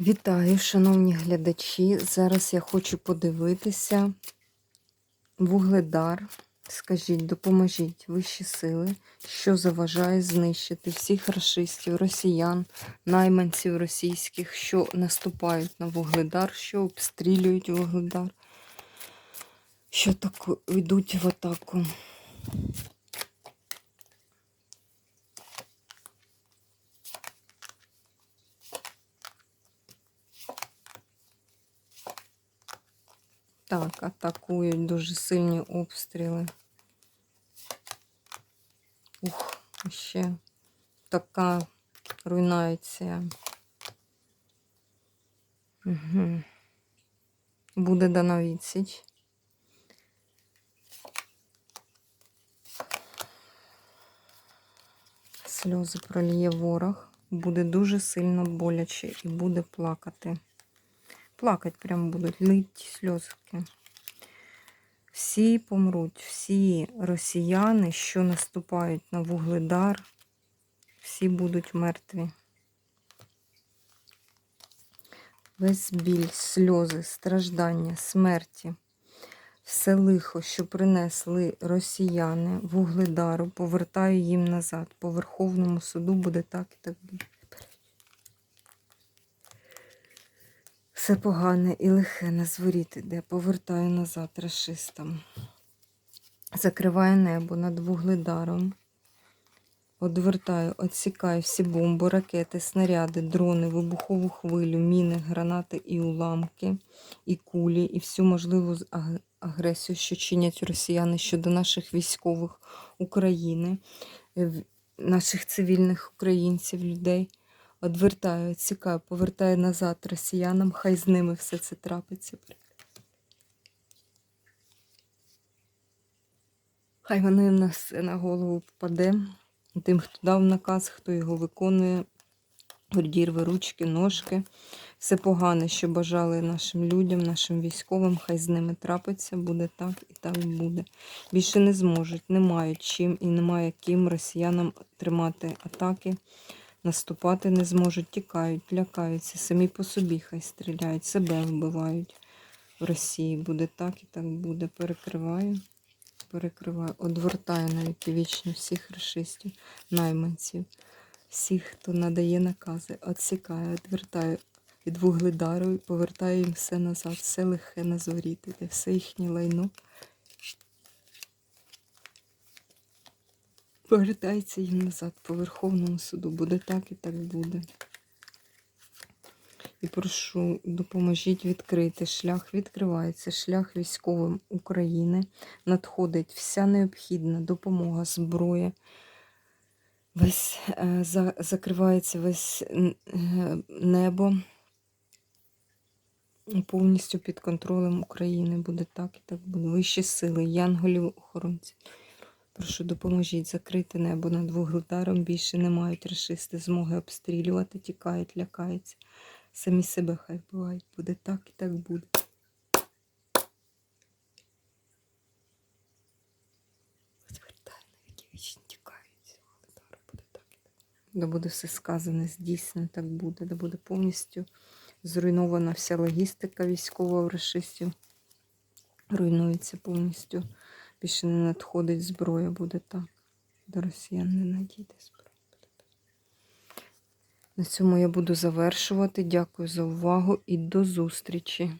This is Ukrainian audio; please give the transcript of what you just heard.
Вітаю, шановні глядачі. Зараз я хочу подивитися вугледар. Скажіть, допоможіть вищі сили, що заважає знищити всіх расистів, росіян, найманців російських, що наступають на вугледар, що обстрілюють вугледар, що так йдуть в атаку. Так, атакують дуже сильні обстріли. Ух, ще така руйнація. Угу. Буде дана відсіч. Сльози проліє ворог. Буде дуже сильно боляче і буде плакати. Плакать прям будуть, лить сльозки. Всі помруть, всі росіяни, що наступають на вугледар, всі будуть мертві. Весь біль, сльози, страждання, смерті, все лихо, що принесли росіяни вугледару, повертаю їм назад. По Верховному суду буде так і так буде. Все погане і лихе на зворіт іде, повертаю назад расистам. Закриваю небо над вугледаром. Одвертаю, відсікаю всі бомби, ракети, снаряди, дрони, вибухову хвилю, міни, гранати і уламки, і кулі, і всю можливу агресію, що чинять росіяни щодо наших військових України, наших цивільних українців, людей. Одвертаю, відсікаю, повертаю назад росіянам, хай з ними все це трапиться. Хай вони на все на голову впаде. Тим, хто дав наказ, хто його виконує, одірве ручки, ножки. Все погане, що бажали нашим людям, нашим військовим, хай з ними трапиться, буде так і так буде. Більше не зможуть, не мають чим і немає ким росіянам тримати атаки наступати не зможуть, тікають, лякаються, самі по собі хай стріляють, себе вбивають в Росії. Буде так і так буде. Перекриваю, перекриваю, одвертаю навіть вічно всіх расистів, найманців, всіх, хто надає накази, відсікаю, відвертаю від вугледару повертаю їм все назад, все лихе на зворіти, все їхнє лайно. Повертається їм назад по Верховному суду. Буде так і так буде. І прошу, допоможіть відкрити шлях. Відкривається шлях військовим України. Надходить вся необхідна допомога, зброя. Весь е, за, закривається весь е, небо. Повністю під контролем України буде так і так буде. Вищі сили, янголів охоронців. Прошу, допоможіть закрити небо над вугледаром. Більше не мають расисти змоги обстрілювати, тікають, лякаються. Самі себе хай вбивають. Буде так і так буде. Звертаю, навіки вічні тікають. Вугледару буде так і так. Да буде все сказане, здійснено, так буде. Да буде повністю зруйнована вся логістика військова в расистів. Руйнується повністю. Більше не надходить зброя, буде так. До росіян не надійде зброя. На цьому я буду завершувати. Дякую за увагу і до зустрічі!